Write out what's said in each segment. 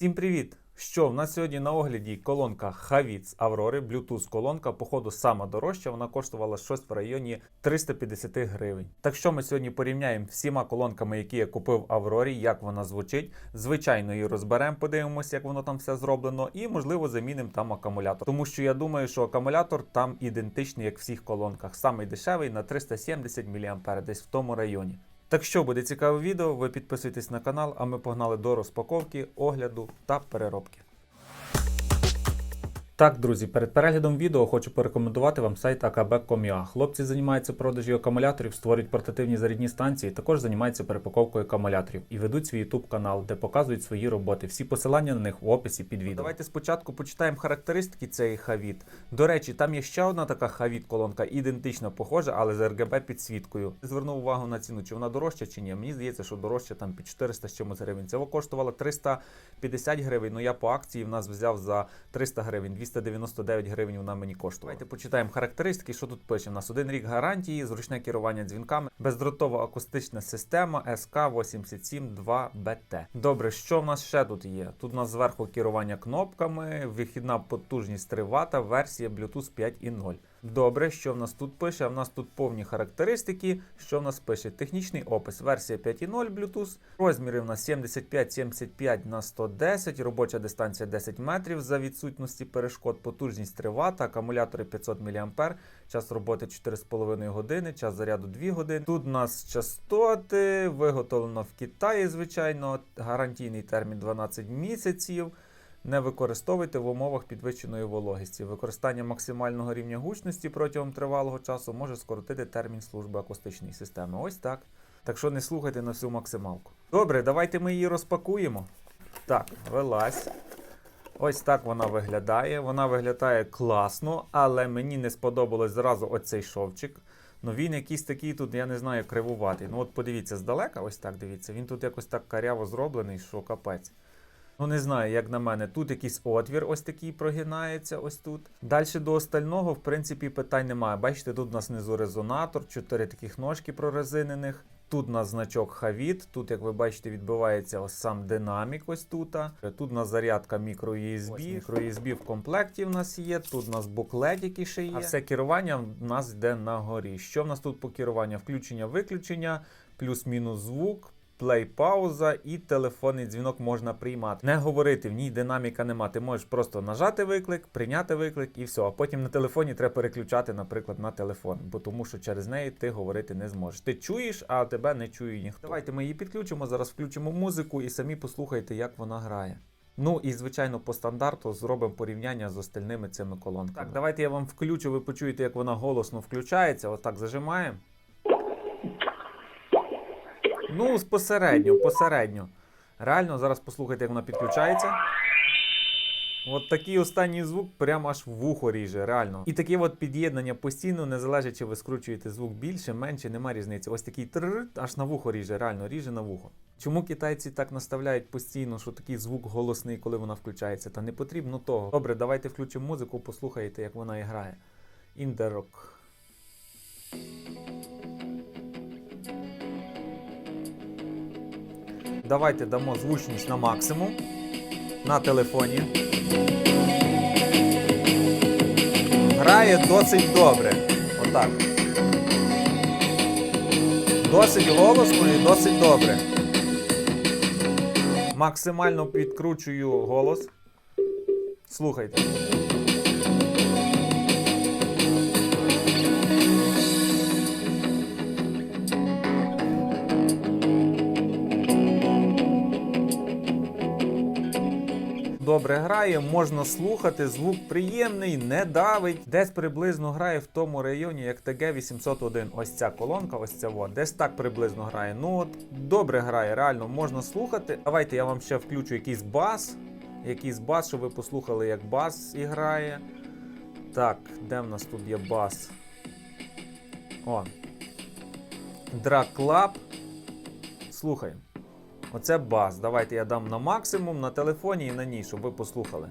Всім привіт! Що в нас сьогодні на огляді колонка Havits Аврори, Bluetooth колонка, походу сама дорожча, вона коштувала щось в районі 350 гривень. Так що ми сьогодні порівняємо всіма колонками, які я купив Аврорі, як вона звучить. Звичайно, її розберемо, подивимося, як воно там все зроблено, і можливо замінимо там акумулятор. Тому що я думаю, що акумулятор там ідентичний, як в всіх колонках. Самий дешевий на 370 мА, десь в тому районі. Так що буде цікаве відео, ви підписуйтесь на канал, а ми погнали до розпаковки, огляду та переробки. Так, друзі, перед переглядом відео хочу порекомендувати вам сайт akb.com.ua. Хлопці займаються продажі акумуляторів, створюють портативні зарядні станції, також займаються перепаковкою акумуляторів і ведуть свій YouTube канал, де показують свої роботи. Всі посилання на них в описі під відео. Давайте спочатку почитаємо характеристики цієї Havit. До речі, там є ще одна така Havit колонка, ідентично похожа, але з RGB підсвіткою. Звернув увагу на ціну, чи вона дорожча чи ні. Мені здається, що дорожча там під 400 з чимось гривень. Це коштувало 350 гривень. Ну я по акції в нас взяв за 300 гривень. 299 гривень вона мені коштувала. Давайте почитаємо характеристики, що тут пише. У нас один рік гарантії, зручне керування дзвінками, бездротова акустична система SK872BT. Добре, що в нас ще тут є? Тут у нас зверху керування кнопками, вихідна потужність 3 Вт, версія Bluetooth 5.0. Добре, що в нас тут пише? В нас тут повні характеристики. Що в нас пише? Технічний опис, версія 5.0 Bluetooth. Розміри в нас 75-75 на 110, робоча дистанція 10 метрів за відсутності перешкод, потужність 3 Вт, акумулятори 500 мА, час роботи 4,5 години, час заряду 2 години. Тут у нас частоти, виготовлено в Китаї, звичайно, гарантійний термін 12 місяців. Не використовуйте в умовах підвищеної вологості. Використання максимального рівня гучності протягом тривалого часу може скоротити термін служби акустичної системи. Ось так. Так що не слухайте на всю максималку. Добре, давайте ми її розпакуємо. Так, вилазь. Ось так вона виглядає. Вона виглядає класно, але мені не сподобалось зразу оцей шовчик. Ну він якийсь такий тут, я не знаю, кривуватий. Ну от подивіться здалека, ось так дивіться. Він тут якось так каряво зроблений, що капець. Ну, не знаю, як на мене. Тут якийсь отвір ось такий прогинається, ось тут. Далі до остального, в принципі, питань немає. Бачите, тут у нас внизу резонатор, чотири таких ножки прорезинених. Тут у нас значок Havit, тут, як ви бачите, відбувається ось сам динамік. Ось тут. Тут у нас зарядка microUSB. Мікро-USB в комплекті в нас є. Тут у нас буклет, який ще є. А все керування в нас йде на горі. Що в нас тут по керуванню? Включення-виключення, плюс-мінус звук. Плей пауза і телефонний дзвінок можна приймати. Не говорити, в ній динаміка нема. Ти можеш просто нажати виклик, прийняти виклик і все. А потім на телефоні треба переключати, наприклад, на телефон, бо тому що через неї ти говорити не зможеш. Ти чуєш, а тебе не чує ніхто. Давайте ми її підключимо. Зараз включимо музику і самі послухайте, як вона грає. Ну і звичайно, по стандарту зробимо порівняння з остальними цими колонками. Так, давайте я вам включу, ви почуєте, як вона голосно включається. Отак зажимаємо. Ну, посередньо, посередньо. Реально, зараз послухайте, як вона підключається. От такий останній звук прямо аж в вухо ріже, реально. І таке от під'єднання постійно, не залежить, чи ви скручуєте звук більше, менше, нема різниці. Ось такий тррр, аж на вухо ріже, реально ріже на вухо. Чому китайці так наставляють постійно, що такий звук голосний, коли вона включається? Та не потрібно того. Добре, давайте включимо музику, послухайте, як вона грає. Індерок. Давайте дамо звучність на максимум на телефоні. Грає досить добре. Отак. Досить голосно і досить добре. Максимально підкручую голос. Слухайте. Добре грає, можна слухати, звук приємний, не давить. Десь приблизно грає в тому районі, як ТГ 801. Ось ця колонка, ось ця вот, десь так приблизно грає. Ну от добре грає, реально можна слухати. Давайте я вам ще включу якийсь бас. Якийсь бас, щоб ви послухали, як бас грає. Так, де в нас тут є бас? О. Drag Слухаємо. Оце бас. Давайте я дам на максимум на телефоні і на ній, щоб ви послухали.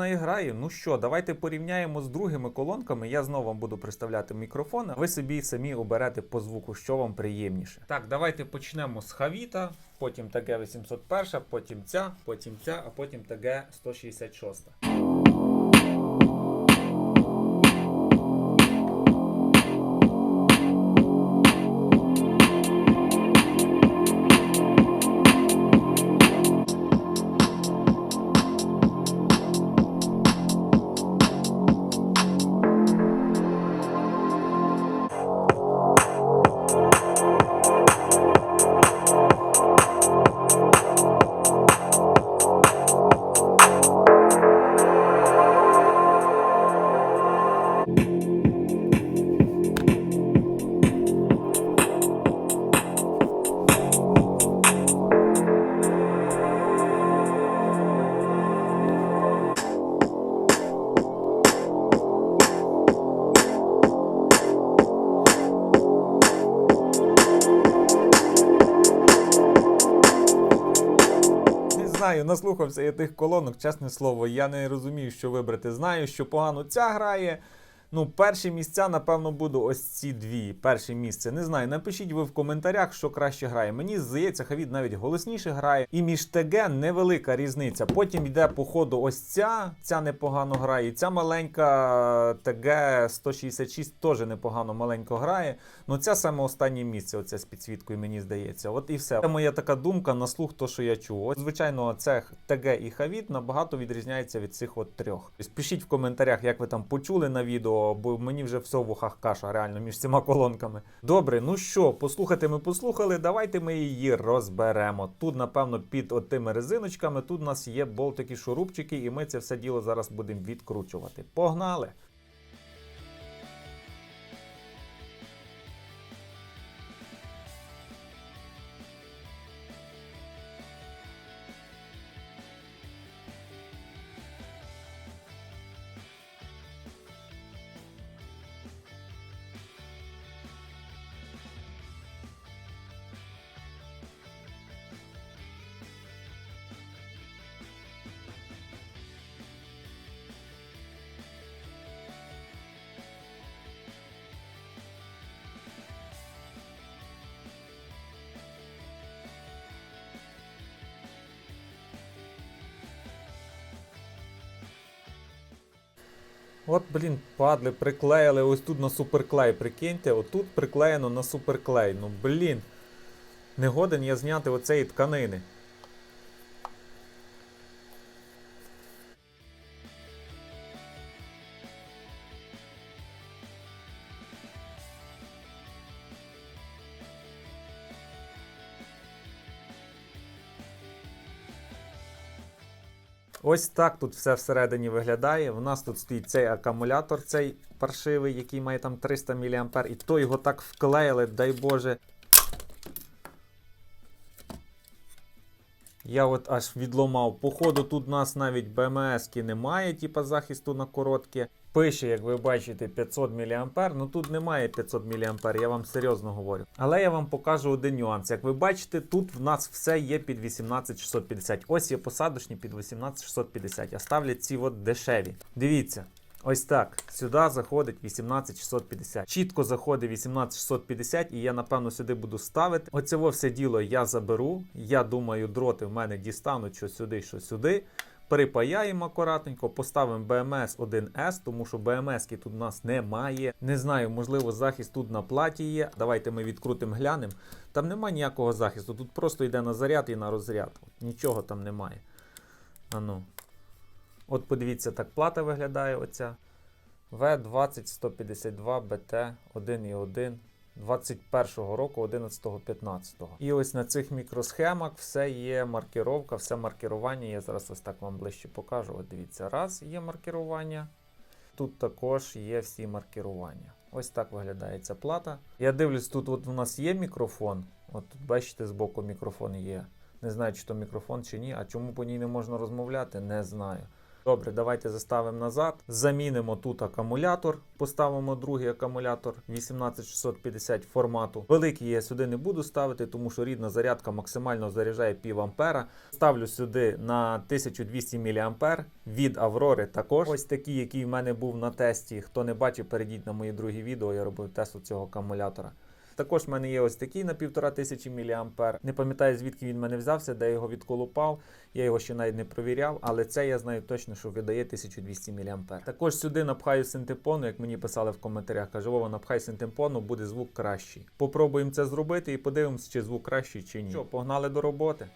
Вона і грає. Ну що, давайте порівняємо з другими колонками. Я знову вам буду представляти мікрофон, ви собі самі оберете по звуку, що вам приємніше. Так, давайте почнемо з Хавіта, потім ТГ 801, потім ця, потім ця, а потім ТГ 166. Не знаю, наслухався я тих колонок, чесне слово, я не розумію, що вибрати. Знаю, що погано ця грає. Ну, перші місця, напевно, буду ось ці дві. Перше місце. Не знаю. Напишіть ви в коментарях, що краще грає. Мені здається, Хавід навіть голосніше грає. І між ТГ невелика різниця. Потім йде по ходу ось ця, ця непогано грає. І ця маленька ТГ 166 теж непогано маленько грає. Ну ця саме останнє місце, оце з підсвіткою, мені здається. От і все. Це моя така думка на слух, то що я чув. От, звичайно, це ТГ і Хавід набагато відрізняється від цих от трьох. Пишіть в коментарях, як ви там почули на відео, бо мені вже все в вухах каша, реально, між цими колонками. Добре, ну що, послухати ми послухали. Давайте ми її розберемо. Тут, напевно, під отими резиночками, тут у нас є болтики, шурупчики, і ми це все діло зараз будемо відкручувати. Погнали! От, блін, падли, приклеїли ось тут на суперклей. Прикиньте, отут приклеєно на суперклей. Ну, блін. Не годен я зняти оцеї тканини. Ось так тут все всередині виглядає. У нас тут стоїть цей акумулятор, цей паршивий, який має там 300 мА, і то його так вклеїли, дай Боже. Я от аж відломав. Походу, тут у нас навіть БМС-ки немає, типа захисту на коротке. Пише, як ви бачите, 500 мА. Ну тут немає 500 мА, я вам серйозно говорю. Але я вам покажу один нюанс. Як ви бачите, тут в нас все є під 18650. Ось є посадочні під 18650, а ставлять ці от дешеві. Дивіться. Ось так. Сюди заходить 18650. Чітко заходить 18650, і я, напевно, сюди буду ставити. Оце все діло я заберу. Я думаю, дроти в мене дістануть що сюди, що сюди. Припаяємо акуратненько, поставимо BMS 1S, тому що BMS тут у нас немає. Не знаю, можливо, захист тут на платі є. Давайте ми відкрутимо, глянемо. Там немає ніякого захисту, тут просто йде на заряд і на розряд. Нічого там немає. Ану. От подивіться, так плата виглядає оця. В20152 БТ 1.1 21 року 11.15. І ось на цих мікросхемах все є маркировка, все маркерування. Я зараз ось так вам ближче покажу. От дивіться, раз є маркерування. Тут також є всі маркерування. Ось так виглядає ця плата. Я дивлюсь, тут от у нас є мікрофон. От бачите, збоку мікрофон є. Не знаю, чи то мікрофон чи ні. А чому по ній не можна розмовляти, не знаю. Добре, давайте заставимо назад. Замінимо тут акумулятор, поставимо другий акумулятор 18650 формату. Великий я сюди не буду ставити, тому що рідна зарядка максимально заряджає пів ампера. Ставлю сюди на 1200 мА від Аврори також. Ось такий, який в мене був на тесті. Хто не бачив, перейдіть на мої другі відео. Я робив тест цього акумулятора. Також в мене є ось такий на 1500 мА. Не пам'ятаю, звідки він в мене взявся, де я його відколупав. Я його ще навіть не провіряв, але це я знаю точно, що видає 1200 мА. Також сюди напхаю синтепону, як мені писали в коментарях. Каже, Вова, напхай синтепону, буде звук кращий. Попробуємо це зробити і подивимось, чи звук кращий, чи ні. Що, погнали до роботи.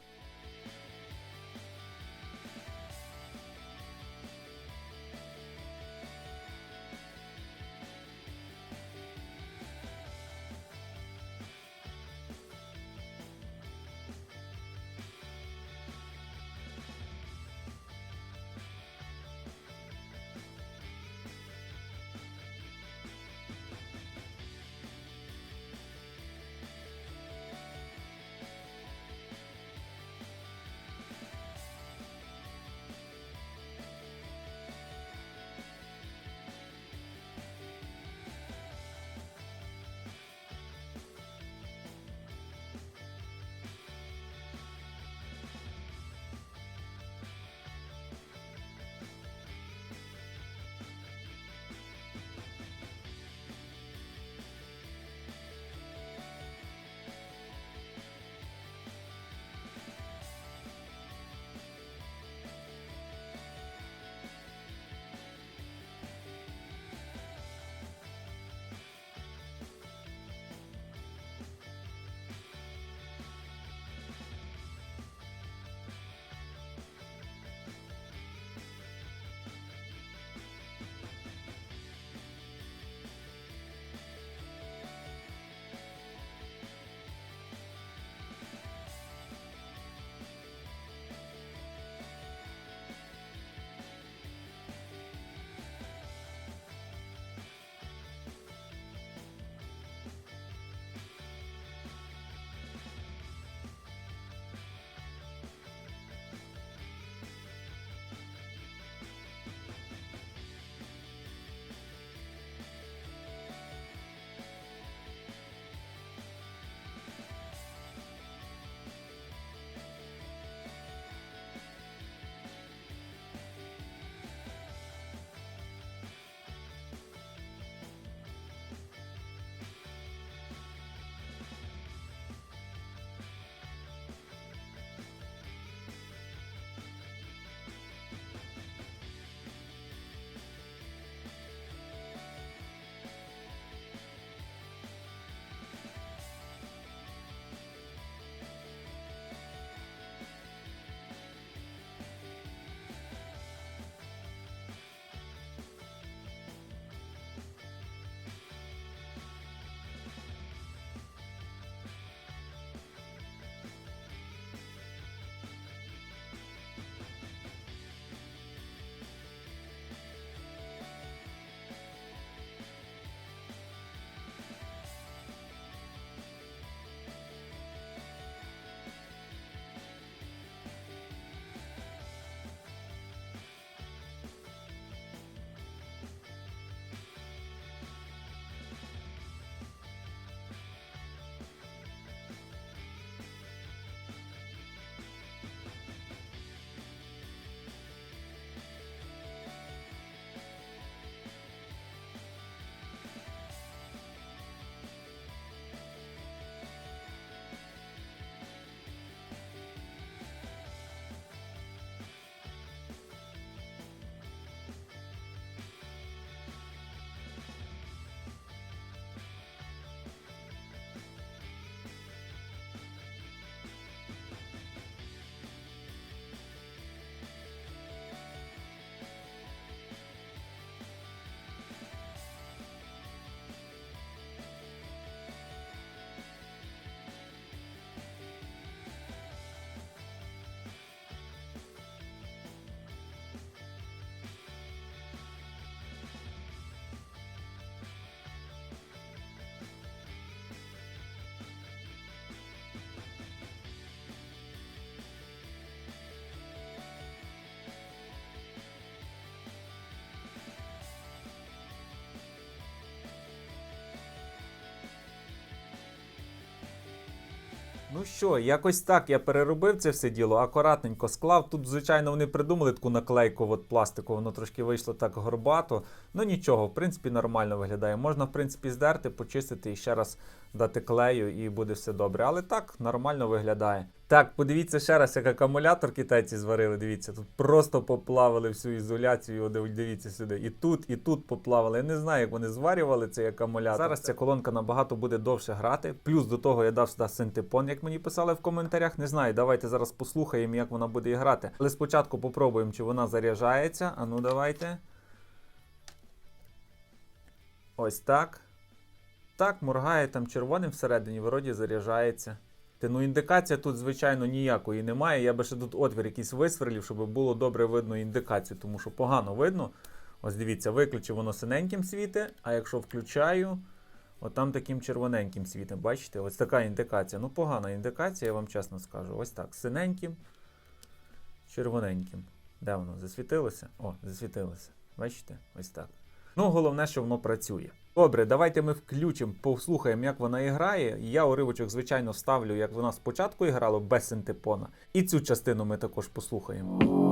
Ну що, якось так я переробив це все діло, акуратненько склав. Тут, звичайно, вони придумали таку наклейку от пластику, воно трошки вийшло так горбато. Ну нічого, в принципі, нормально виглядає. Можна, в принципі, здерти, почистити і ще раз дати клею, і буде все добре. Але так нормально виглядає. Так, подивіться ще раз, як акумулятор китайці зварили. Дивіться, тут просто поплавили всю ізоляцію. Дивіться сюди. І тут, і тут поплавили. Я не знаю, як вони зварювали цей акумулятор. Зараз ця колонка набагато буде довше грати. Плюс до того я дав сюди синтепон, як мені писали в коментарях. Не знаю, давайте зараз послухаємо, як вона буде грати. Але спочатку попробуємо, чи вона заряджається. А ну давайте. Ось так. Так, моргає там червоним всередині, вроді заряджається. Ну, індикація тут, звичайно, ніякої немає. Я би ще тут отвір якийсь висверлив, щоб було добре видно індикацію, тому що погано видно. Ось дивіться, виключив воно синеньким світе, а якщо включаю, от там таким червоненьким світом. Бачите? Ось така індикація. Ну, погана індикація, я вам чесно скажу. Ось так. Синеньким, червоненьким. Де воно? Засвітилося? О, засвітилося. Бачите? Ось так. Ну, головне, що воно працює. Добре, давайте ми включимо, послухаємо, як вона грає. Я уривочок, звичайно, вставлю, як вона спочатку грала без синтепона. І цю частину ми також послухаємо.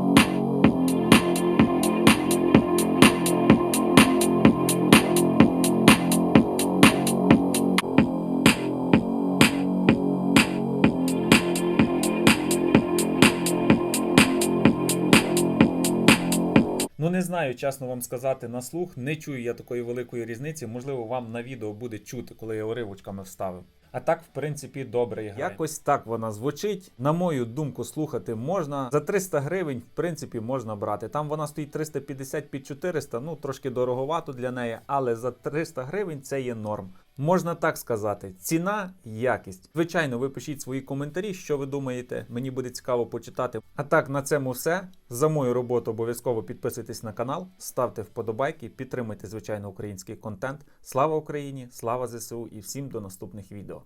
Знаю, чесно вам сказати на слух. Не чую я такої великої різниці. Можливо, вам на відео буде чути, коли я уривочками вставив. А так, в принципі, добре грає. Якось так вона звучить. На мою думку, слухати можна. За 300 гривень, в принципі, можна брати. Там вона стоїть 350 під 400, ну трошки дороговато для неї, але за 300 гривень це є норм. Можна так сказати: ціна, якість. Звичайно, ви пишіть свої коментарі, що ви думаєте. Мені буде цікаво почитати. А так, на цьому все. За мою роботу обов'язково підписуйтесь на канал, ставте вподобайки, підтримуйте звичайно український контент. Слава Україні! Слава ЗСУ і всім до наступних відео.